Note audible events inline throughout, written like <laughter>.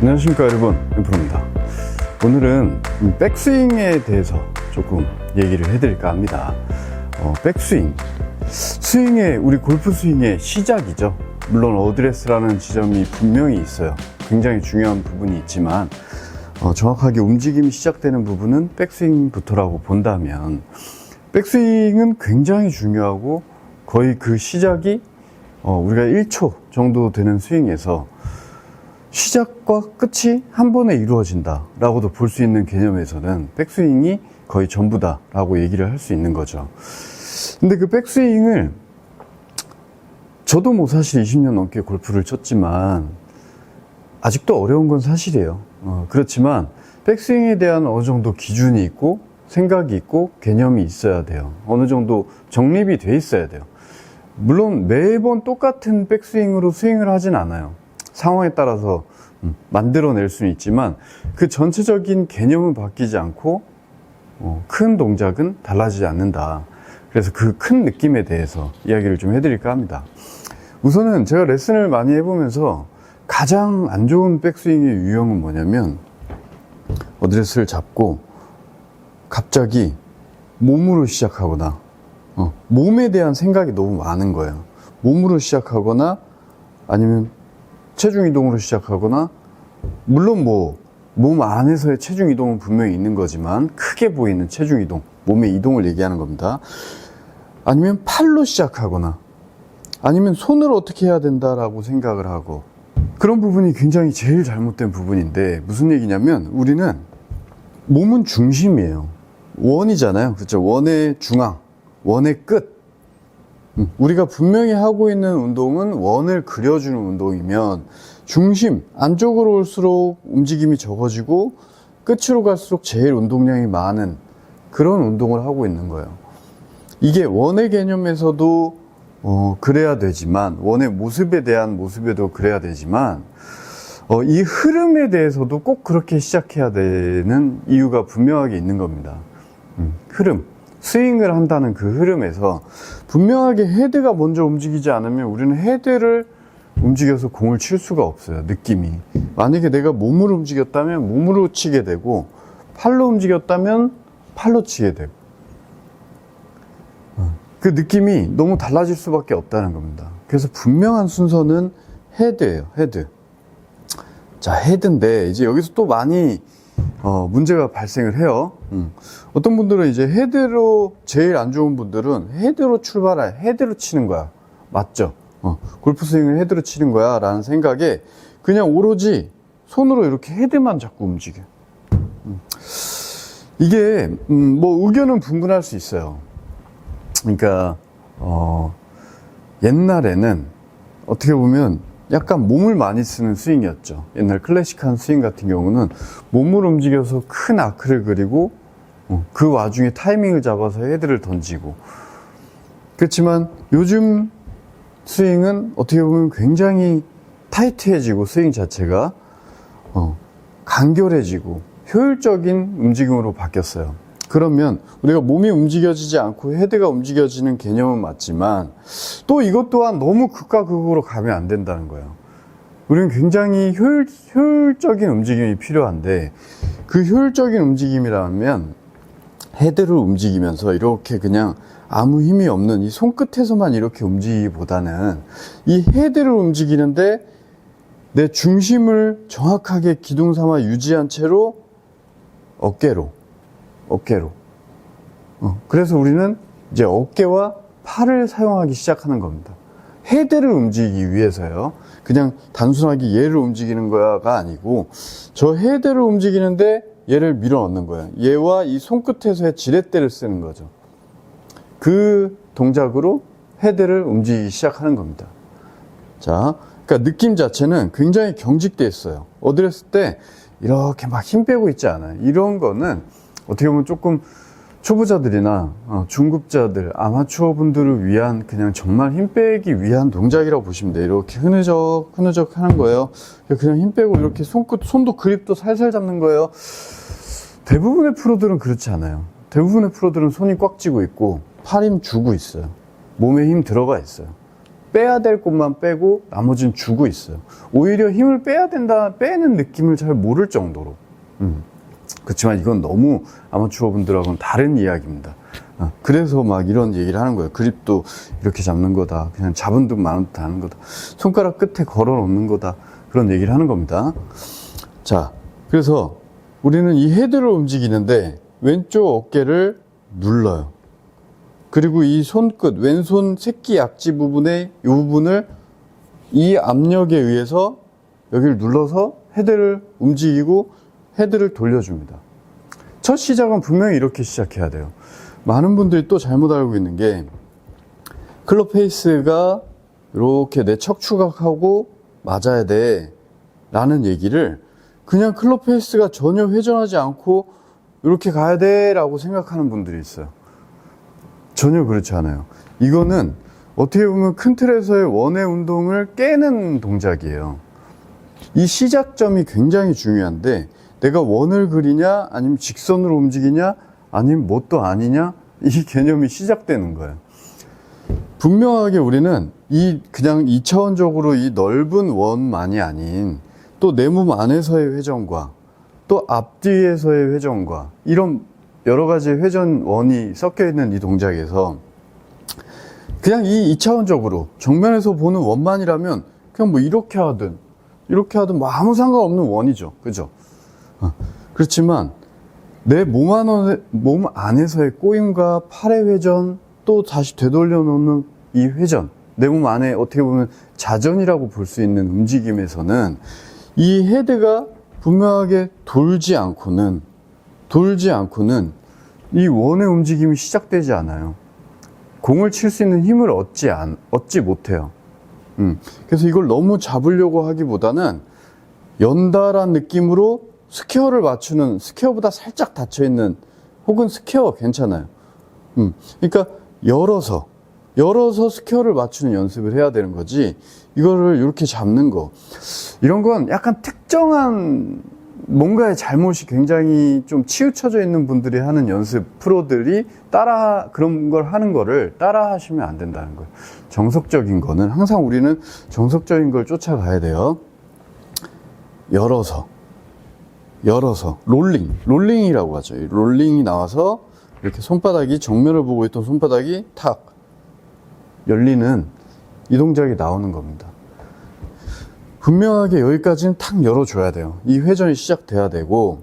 안녕하십니까 여러분. 엠프로입니다. 오늘은 이 백스윙에 대해서 조금 얘기를 해드릴까 합니다. 어, 백스윙. 스윙의 우리 골프 스윙의 시작이죠. 물론 어드레스라는 지점이 분명히 있어요. 굉장히 중요한 부분이 있지만 어, 정확하게 움직임이 시작되는 부분은 백스윙부터라고 본다면 백스윙은 굉장히 중요하고 거의 그 시작이 어, 우리가 1초 정도 되는 스윙에서 시작과 끝이 한 번에 이루어진다 라고도 볼 수 있는 개념에서는 백스윙이 거의 전부다 라고 얘기를 할 수 있는 거죠. 근데 그 백스윙을 저도 뭐 사실 20년 넘게 골프를 쳤지만 아직도 어려운 건 사실이에요. 어, 그렇지만 백스윙에 대한 어느 정도 기준이 있고 생각이 있고 개념이 있어야 돼요. 어느 정도 정립이 돼 있어야 돼요. 물론 매번 똑같은 백스윙으로 스윙을 하진 않아요 상황에 따라서 음, 만들어낼 수는 있지만 그 전체적인 개념은 바뀌지 않고 어, 큰 동작은 달라지지 않는다. 그래서 그 큰 느낌에 대해서 이야기를 좀 해드릴까 합니다. 우선은 제가 레슨을 많이 해보면서 가장 안 좋은 백스윙의 유형은 뭐냐면 어드레스를 잡고 갑자기 몸으로 시작하거나 어, 몸에 대한 생각이 너무 많은 거예요. 몸으로 시작하거나 아니면 체중 이동으로 시작하거나 물론 뭐 몸 안에서의 체중 이동은 분명히 있는 거지만 크게 보이는 체중 이동, 몸의 이동을 얘기하는 겁니다. 아니면 팔로 시작하거나 아니면 손으로 어떻게 해야 된다라고 생각을 하고 그런 부분이 굉장히 제일 잘못된 부분인데 무슨 얘기냐면 우리는 몸은 중심이에요. 원이잖아요. 그렇죠? 원의 중앙, 원의 끝. 음, 우리가 분명히 하고 있는 운동은 원을 그려주는 운동이면 중심, 안쪽으로 올수록 움직임이 적어지고 끝으로 갈수록 제일 운동량이 많은 그런 운동을 하고 있는 거예요. 이게 원의 개념에서도 어, 그래야 되지만, 원의 모습에 대한 모습에도 그래야 되지만, 어, 이 흐름에 대해서도 꼭 그렇게 시작해야 되는 이유가 분명하게 있는 겁니다. 음, 흐름. 스윙을 한다는 그 흐름에서 분명하게 헤드가 먼저 움직이지 않으면 우리는 헤드를 움직여서 공을 칠 수가 없어요. 느낌이. 만약에 내가 몸을 움직였다면 몸으로 치게 되고 팔로 움직였다면 팔로 치게 되고 어, 그 느낌이 너무 달라질 수밖에 없다는 겁니다. 그래서 분명한 순서는 헤드예요. 헤드. 자, 헤드인데 이제 여기서 또 많이 어, 문제가 발생을 해요. 음. 어떤 분들은 이제 헤드로 제일 안 좋은 분들은 헤드로 출발해 헤드로 치는 거야. 맞죠? 어, 골프 스윙을 헤드로 치는 거야 라는 생각에 그냥 오로지 손으로 이렇게 헤드만 자꾸 움직여. 음. 이게 음, 뭐 의견은 분분할 수 있어요. 그러니까 어, 옛날에는 어떻게 보면 약간 몸을 많이 쓰는 스윙이었죠. 옛날 클래식한 스윙 같은 경우는 몸을 움직여서 큰 아크를 그리고 어, 그 와중에 타이밍을 잡아서 헤드를 던지고 그렇지만 요즘 스윙은 어떻게 보면 굉장히 타이트해지고 스윙 자체가 어, 간결해지고 효율적인 움직임으로 바뀌었어요. 그러면 우리가 몸이 움직여지지 않고 헤드가 움직여지는 개념은 맞지만 또 이것 또한 너무 극과 극으로 가면 안 된다는 거예요. 우리는 굉장히 효율, 효율적인 움직임이 필요한데 그 효율적인 움직임이라면 헤드를 움직이면서 이렇게 그냥 아무 힘이 없는 이 손끝에서만 이렇게 움직이기보다는 이 헤드를 움직이는데 내 중심을 정확하게 기둥 삼아 유지한 채로 어깨로 어깨로. 어, 그래서 우리는 이제 어깨와 팔을 사용하기 시작하는 겁니다. 헤드를 움직이기 위해서요. 그냥 단순하게 얘를 움직이는 거야가 아니고 저 헤드를 움직이는데 얘를 밀어 넣는 거예요. 얘와 이 손끝에서의 지렛대를 쓰는 거죠. 그 동작으로 헤드를 움직이기 시작하는 겁니다. 자, 그러니까 느낌 자체는 굉장히 경직돼 있어요. 어드레스 때 이렇게 막 힘 빼고 있지 않아요. 이런 거는 어떻게 보면 조금 초보자들이나 어, 중급자들, 아마추어 분들을 위한 그냥 정말 힘 빼기 위한 동작이라고 보시면 돼요. 이렇게 흐느적, 흐느적 하는 거예요. 그냥 힘 빼고 이렇게 손끝, 손도 그립도 살살 잡는 거예요. 대부분의 프로들은 그렇지 않아요. 대부분의 프로들은 손이 꽉 쥐고 있고 팔 힘 주고 있어요. 몸에 힘 들어가 있어요. 빼야 될 곳만 빼고 나머지는 주고 있어요. 오히려 힘을 빼야 된다, 빼는 느낌을 잘 모를 정도로. 음. 그렇지만 이건 너무 아마추어 분들하고는 다른 이야기입니다. 어, 그래서 막 이런 얘기를 하는 거예요. 그립도 이렇게 잡는 거다. 그냥 잡은 듯 마는 듯 하는 거다. 손가락 끝에 걸어 놓는 거다. 그런 얘기를 하는 겁니다. 자, 그래서 우리는 이 헤드를 움직이는데 왼쪽 어깨를 눌러요. 그리고 이 손끝, 왼손 새끼 약지 부분의 이 부분을 이 압력에 의해서 여기를 눌러서 헤드를 움직이고 헤드를 돌려줍니다. 첫 시작은 분명히 이렇게 시작해야 돼요. 많은 분들이 또 잘못 알고 있는 게 클럽 페이스가 이렇게 내 척추각하고 맞아야 돼 라는 얘기를 그냥 클럽 페이스가 전혀 회전하지 않고 이렇게 가야 돼 라고 생각하는 분들이 있어요. 전혀 그렇지 않아요. 이거는 어떻게 보면 큰 틀에서의 원의 운동을 깨는 동작이에요. 이 시작점이 굉장히 중요한데 내가 원을 그리냐 아니면 직선으로 움직이냐 아니면 뭣도 아니냐 이 <laughs> 개념이 시작되는 거예요. 분명하게 우리는 이 그냥 2차원적으로 이 넓은 원만이 아닌 또 내 몸 안에서의 회전과 또 앞뒤에서의 회전과 이런 여러 가지 회전 원이 섞여 있는 이 동작에서 그냥 이 2차원적으로 정면에서 보는 원만이라면 그냥 뭐 이렇게 하든 이렇게 하든 뭐 아무 상관없는 원이죠. 그죠? 어, 그렇지만 내 몸 안에, 몸 안에서의 꼬임과 팔의 회전 또 다시 되돌려 놓는 이 회전 내 몸 안에 어떻게 보면 자전이라고 볼 수 있는 움직임에서는 이 헤드가 분명하게 돌지 않고는 돌지 않고는 이 원의 움직임이 시작되지 않아요. 공을 칠 수 있는 힘을 얻지 안, 얻지 못해요. 음, 그래서 이걸 너무 잡으려고 하기보다는 연달한 느낌으로 스퀘어를 맞추는 스퀘어보다 살짝 닫혀 있는 혹은 스퀘어 괜찮아요. 음, 그러니까 열어서 열어서 스퀘어를 맞추는 연습을 해야 되는 거지 이거를 이렇게 잡는 거 이런 건 약간 특정한 뭔가의 잘못이 굉장히 좀 치우쳐져 있는 분들이 하는 연습 프로들이 따라 그런 걸 하는 거를 따라 하시면 안 된다는 거예요. 정석적인 거는 항상 우리는 정석적인 걸 쫓아가야 돼요. 열어서 열어서 롤링 롤링이라고 하죠. 이 롤링이 나와서 이렇게 손바닥이 정면을 보고 있던 손바닥이 탁 열리는 이 동작이 나오는 겁니다. 분명하게 여기까지는 탁 열어줘야 돼요. 이 회전이 시작돼야 되고,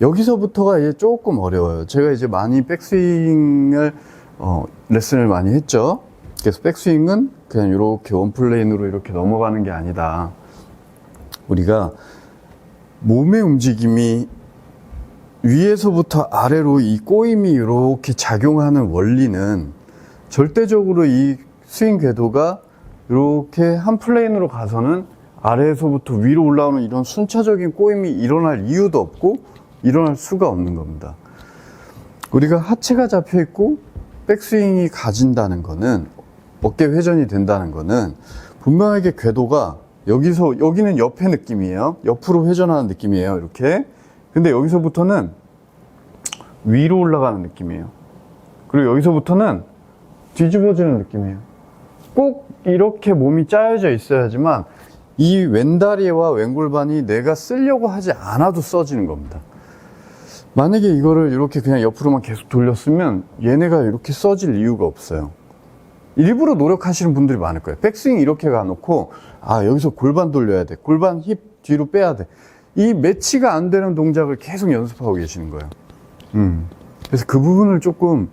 여기서부터가 이제 조금 어려워요. 제가 이제 많이 백스윙을, 어, 레슨을 많이 했죠. 그래서 백스윙은 그냥 이렇게 원플레인으로 이렇게 넘어가는 게 아니다. 우리가 몸의 움직임이 위에서부터 아래로 이 꼬임이 이렇게 작용하는 원리는 절대적으로 이 스윙 궤도가 이렇게 한 플레인으로 가서는 아래에서부터 위로 올라오는 이런 순차적인 꼬임이 일어날 이유도 없고 일어날 수가 없는 겁니다. 우리가 하체가 잡혀 있고 백스윙이 가진다는 거는 어깨 회전이 된다는 거는 분명하게 궤도가 여기서 여기는 옆에 느낌이에요. 옆으로 회전하는 느낌이에요. 이렇게. 근데 여기서부터는 위로 올라가는 느낌이에요. 그리고 여기서부터는 뒤집어지는 느낌이에요. 꼭 이렇게 몸이 짜여져 있어야지만 이 왼다리와 왼골반이 내가 쓰려고 하지 않아도 써지는 겁니다. 만약에 이거를 이렇게 그냥 옆으로만 계속 돌렸으면 얘네가 이렇게 써질 이유가 없어요. 일부러 노력하시는 분들이 많을 거예요. 백스윙 이렇게 가놓고, 아, 여기서 골반 돌려야 돼. 골반 힙 뒤로 빼야 돼. 이 매치가 안 되는 동작을 계속 연습하고 계시는 거예요. 음. 그래서 그 부분을 조금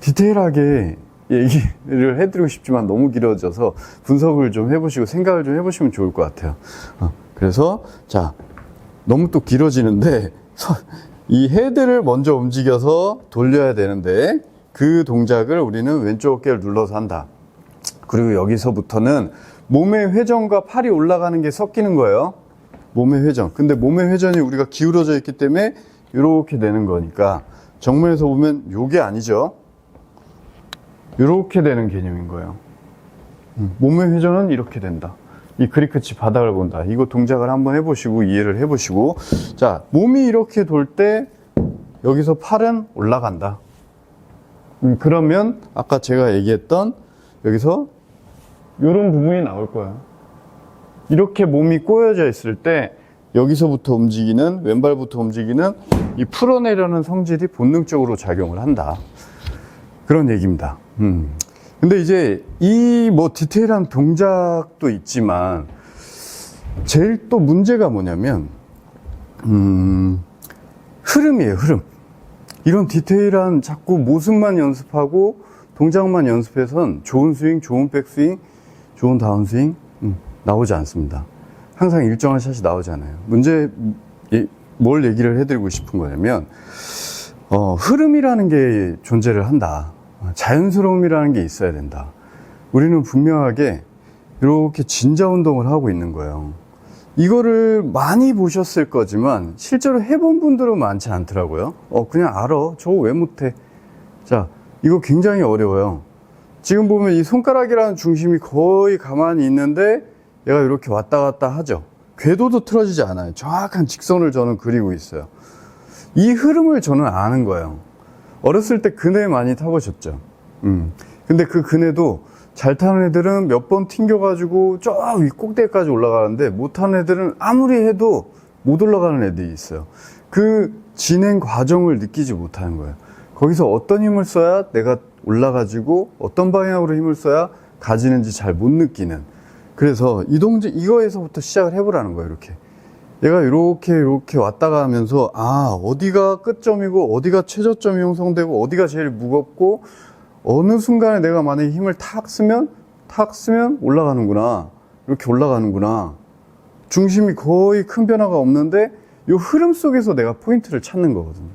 디테일하게 얘기를 해드리고 싶지만 너무 길어져서 분석을 좀 해보시고 생각을 좀 해보시면 좋을 것 같아요. 어, 그래서, 자, 너무 또 길어지는데, <laughs> 서- 이 헤드를 먼저 움직여서 돌려야 되는데, 그 동작을 우리는 왼쪽 어깨를 눌러서 한다. 그리고 여기서부터는 몸의 회전과 팔이 올라가는 게 섞이는 거예요. 몸의 회전. 근데 몸의 회전이 우리가 기울어져 있기 때문에 이렇게 되는 거니까 정면에서 보면 요게 아니죠. 이렇게 되는 개념인 거예요. 음, 몸의 회전은 이렇게 된다. 이 그립끝이 바닥을 본다. 이거 동작을 한번 해보시고 이해를 해보시고 자 몸이 이렇게 돌 때 여기서 팔은 올라간다. 음, 그러면 아까 제가 얘기했던 여기서 이런 부분이 나올 거예요. 이렇게 몸이 꼬여져 있을 때 여기서부터 움직이는 왼발부터 움직이는 이 풀어내려는 성질이 본능적으로 작용을 한다. 그런 얘기입니다. 음. 근데 이제 이 뭐 디테일한 동작도 있지만 제일 또 문제가 뭐냐면 음, 흐름이에요, 흐름. 이런 디테일한 자꾸 모습만 연습하고 동작만 연습해선 좋은 스윙, 좋은 백스윙, 좋은 다운스윙 음, 나오지 않습니다. 항상 일정한 샷이 나오잖아요. 문제 이- 뭘 얘기를 해드리고 싶은 거냐면 어, 흐름이라는 게 존재를 한다. 어, 자연스러움이라는 게 있어야 된다. 우리는 분명하게 이렇게 진자 운동을 하고 있는 거예요. 이거를 많이 보셨을 거지만 실제로 해본 분들은 많지 않더라고요. 어, 그냥 알아. 저거 왜 못해? 자, 이거 굉장히 어려워요. 지금 보면 이 손가락이라는 중심이 거의 가만히 있는데 얘가 이렇게 왔다 갔다 하죠. 궤도도 틀어지지 않아요. 정확한 직선을 저는 그리고 있어요. 이 흐름을 저는 아는 거예요. 어렸을 때 그네 많이 타보셨죠? 음. 근데 그 그네도 잘 타는 애들은 몇 번 튕겨가지고 저 위 꼭대기까지 올라가는데 못하는 애들은 아무리 해도 못 올라가는 애들이 있어요. 그 진행 과정을 느끼지 못하는 거예요. 거기서 어떤 힘을 써야 내가 올라가지고 어떤 방향으로 힘을 써야 가지는지 잘 못 느끼는. 그래서 이 동작, 이거에서부터 시작을 해보라는 거예요, 이렇게. 얘가 이렇게 이렇게 왔다가 하면서 아 어디가 끝점이고 어디가 최저점이 형성되고 어디가 제일 무겁고 어느 순간에 내가 만약에 힘을 탁 쓰면 탁 쓰면 올라가는구나 이렇게 올라가는구나 중심이 거의 큰 변화가 없는데 이 흐름 속에서 내가 포인트를 찾는 거거든요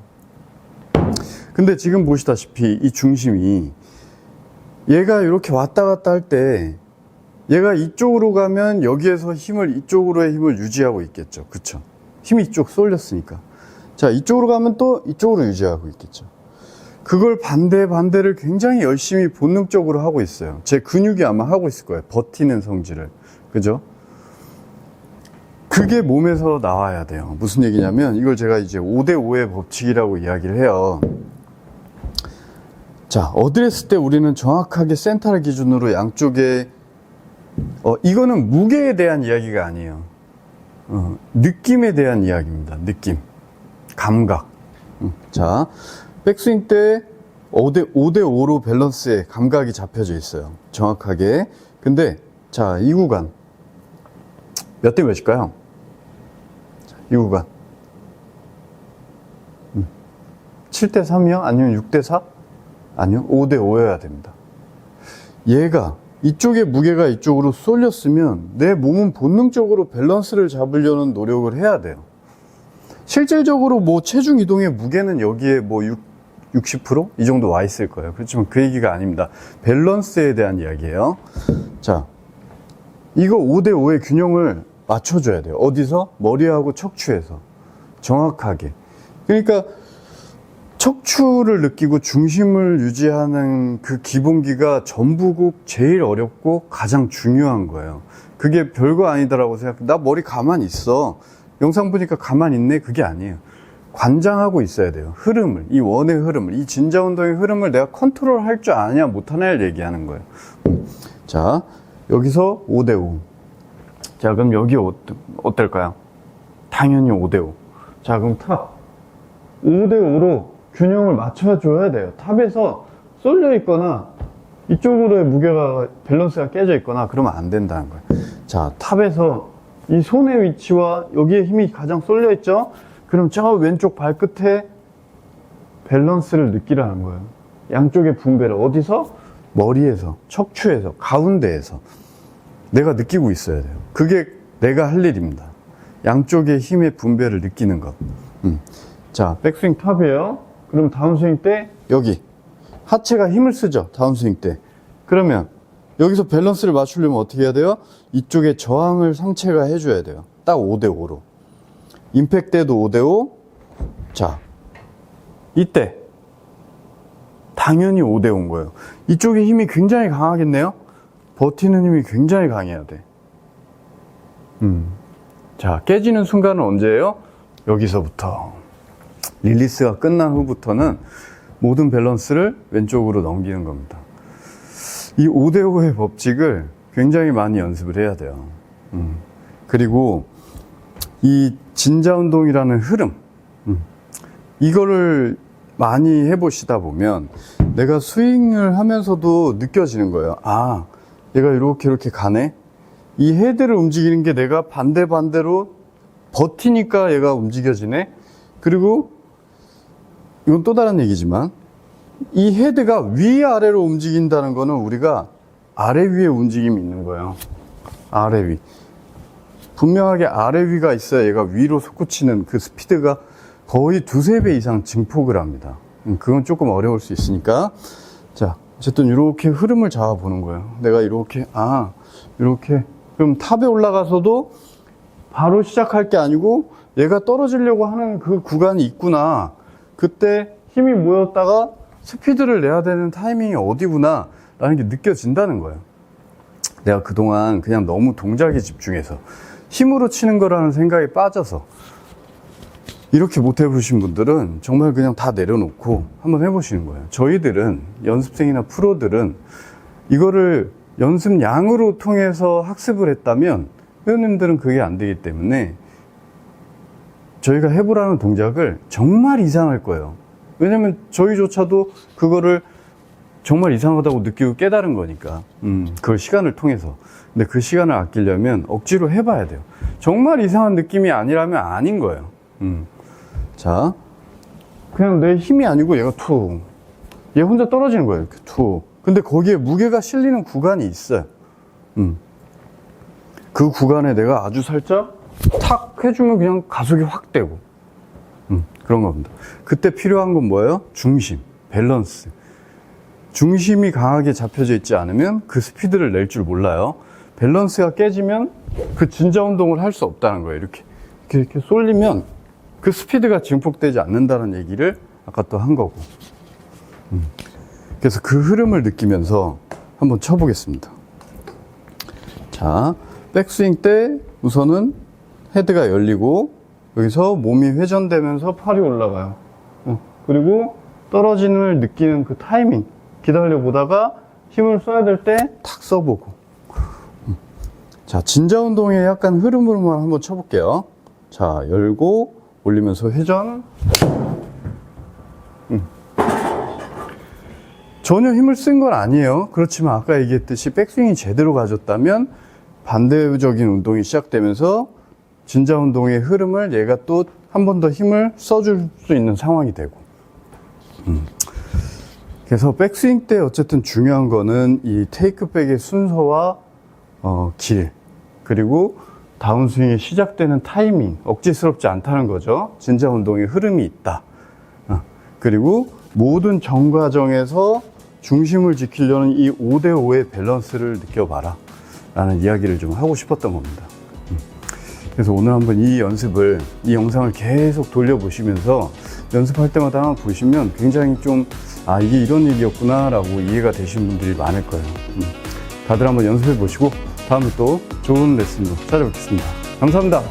근데 지금 보시다시피 이 중심이 얘가 이렇게 왔다 갔다 할 때 얘가 이쪽으로 가면 여기에서 힘을 이쪽으로의 힘을 유지하고 있겠죠. 그쵸? 힘이 이쪽 쏠렸으니까. 자, 이쪽으로 가면 또 이쪽으로 유지하고 있겠죠. 그걸 반대 반대를 굉장히 열심히 본능적으로 하고 있어요. 제 근육이 아마 하고 있을 거예요. 버티는 성질을. 그죠? 그게 몸에서 나와야 돼요. 무슨 얘기냐면 이걸 제가 이제 5대 5의 법칙이라고 이야기를 해요. 자, 어드레스 때 우리는 정확하게 센터를 기준으로 양쪽에 어, 이거는 무게에 대한 이야기가 아니에요. 어, 느낌에 대한 이야기입니다. 느낌. 감각. 음, 자, 백스윙 때 5대, 5대 5로 밸런스에 감각이 잡혀져 있어요. 정확하게. 근데, 자, 이 구간. 몇 대 몇일까요? 자, 이 구간. 음, 7대 3이요? 아니면 6대 4? 아니요. 5대 5여야 됩니다. 얘가 이쪽에 무게가 이쪽으로 쏠렸으면 내 몸은 본능적으로 밸런스를 잡으려는 노력을 해야 돼요. 실질적으로 뭐 체중 이동의 무게는 여기에 뭐 6, 60%? 이 정도 와 있을 거예요. 그렇지만 그 얘기가 아닙니다. 밸런스에 대한 이야기예요. 자, 이거 5대 5의 균형을 맞춰줘야 돼요. 어디서? 머리하고 척추에서. 정확하게. 그러니까 척추를 느끼고 중심을 유지하는 그 기본기가 전부국 제일 어렵고 가장 중요한 거예요. 그게 별거 아니다라고 생각해. 나 머리 가만히 있어. 영상 보니까 가만히 있네. 그게 아니에요. 관장하고 있어야 돼요. 흐름을, 이 원의 흐름을, 이 진자 운동의 흐름을 내가 컨트롤 할 줄 아냐, 못하냐를 얘기하는 거예요. 음. 자, 여기서 5대5. 자, 그럼 여기 어, 어떨까요? 당연히 5대5. 자, 그럼 탑. 5대5로 균형을 맞춰줘야 돼요. 탑에서 쏠려 있거나 이쪽으로의 무게가 밸런스가 깨져 있거나 그러면 안 된다는 거예요. 자, 탑에서 이 손의 위치와 여기에 힘이 가장 쏠려 있죠? 그럼 저 왼쪽 발끝에 밸런스를 느끼라는 거예요. 양쪽의 분배를 어디서? 머리에서, 척추에서, 가운데에서 내가 느끼고 있어야 돼요. 그게 내가 할 일입니다. 양쪽의 힘의 분배를 느끼는 것. 음. 자, 백스윙 탑이에요. 그럼 다운스윙 때 여기 하체가 힘을 쓰죠. 다운스윙 때. 그러면 여기서 밸런스를 맞추려면 어떻게 해야 돼요? 이쪽에 저항을 상체가 해줘야 돼요. 딱 5대 5로. 임팩 때도 5대5. 자, 이때 당연히 5대5인 거예요. 이쪽에 힘이 굉장히 강하겠네요? 버티는 힘이 굉장히 강해야 돼. 음. 자, 깨지는 순간은 언제예요? 여기서부터. 릴리스가 끝난 후부터는 모든 밸런스를 왼쪽으로 넘기는 겁니다. 이 5대5의 법칙을 굉장히 많이 연습을 해야 돼요. 음. 그리고 이 진자 운동이라는 흐름, 음. 이거를 많이 해보시다 보면 내가 스윙을 하면서도 느껴지는 거예요. 아, 얘가 이렇게 이렇게 가네? 이 헤드를 움직이는 게 내가 반대 반대로 버티니까 얘가 움직여지네? 그리고 이건 또 다른 얘기지만 이 헤드가 위아래로 움직인다는 거는 우리가 아래 위에 움직임이 있는 거예요. 아래 위. 분명하게 아래 위가 있어야 얘가 위로 솟구치는 그 스피드가 거의 두세 배 이상 증폭을 합니다. 음, 그건 조금 어려울 수 있으니까. 자, 어쨌든 이렇게 흐름을 잡아보는 거예요. 내가 이렇게, 아, 이렇게. 그럼 탑에 올라가서도 바로 시작할 게 아니고 얘가 떨어지려고 하는 그 구간이 있구나. 그때 힘이 모였다가 스피드를 내야 되는 타이밍이 어디구나. 라는 게 느껴진다는 거예요. 내가 그동안 그냥 너무 동작에 집중해서 힘으로 치는 거라는 생각에 빠져서 이렇게 못 해보신 분들은 정말 그냥 다 내려놓고 한번 해보시는 거예요. 저희들은 연습생이나 프로들은 이거를 연습량으로 통해서 학습을 했다면 회원님들은 그게 안 되기 때문에 저희가 해보라는 동작을 정말 이상할 거예요. 왜냐면 저희조차도 그거를 정말 이상하다고 느끼고 깨달은 거니까. 음, 그걸 시간을 통해서. 근데 그 시간을 아끼려면 억지로 해봐야 돼요. 정말 이상한 느낌이 아니라면 아닌 거예요. 음. 자, 그냥 내 힘이 아니고 얘가 툭. 얘 혼자 떨어지는 거예요. 이렇게 툭. 근데 거기에 무게가 실리는 구간이 있어요. 음. 그 구간에 내가 아주 살짝 탁 해주면 그냥 가속이 확 되고. 음, 그런 겁니다. 그때 필요한 건 뭐예요? 중심, 밸런스. 중심이 강하게 잡혀져 있지 않으면 그 스피드를 낼 줄 몰라요. 밸런스가 깨지면 그 진자 운동을 할 수 없다는 거예요. 이렇게. 이렇게, 쏠리면 그 스피드가 증폭되지 않는다는 얘기를 아까 또 한 거고. 음. 그래서 그 흐름을 느끼면서 한번 쳐보겠습니다. 자, 백스윙 때 우선은 헤드가 열리고 여기서 몸이 회전되면서 팔이 올라가요. 어, 그리고 떨어짐을 느끼는 그 타이밍 기다려 보다가 힘을 써야 될 때 탁 써보고. 음. 자, 진자 운동의 약간 흐름으로만 한번 쳐볼게요. 자, 열고 올리면서 회전. 음. 전혀 힘을 쓴 건 아니에요. 그렇지만 아까 얘기했듯이 백스윙이 제대로 가졌다면 반대적인 운동이 시작되면서 진자 운동의 흐름을 얘가 또 한 번 더 힘을 써줄 수 있는 상황이 되고. 음. 그래서 백스윙 때 어쨌든 중요한 거는 이 테이크백의 순서와 어, 길 그리고 다운스윙이 시작되는 타이밍 억지스럽지 않다는 거죠. 진자 운동의 흐름이 있다. 어, 그리고 모든 정과정에서 중심을 지키려는 이 5대5의 밸런스를 느껴봐라. 라는 이야기를 좀 하고 싶었던 겁니다. 음. 그래서 오늘 한번 이 연습을, 이 영상을 계속 돌려보시면서 연습할 때마다 보시면 굉장히 좀, 아, 이게 이런 얘기였구나, 라고 이해가 되신 분들이 많을 거예요. 음. 다들 한번 연습해 보시고, 다음에 또 좋은 레슨으로 찾아뵙겠습니다. 감사합니다.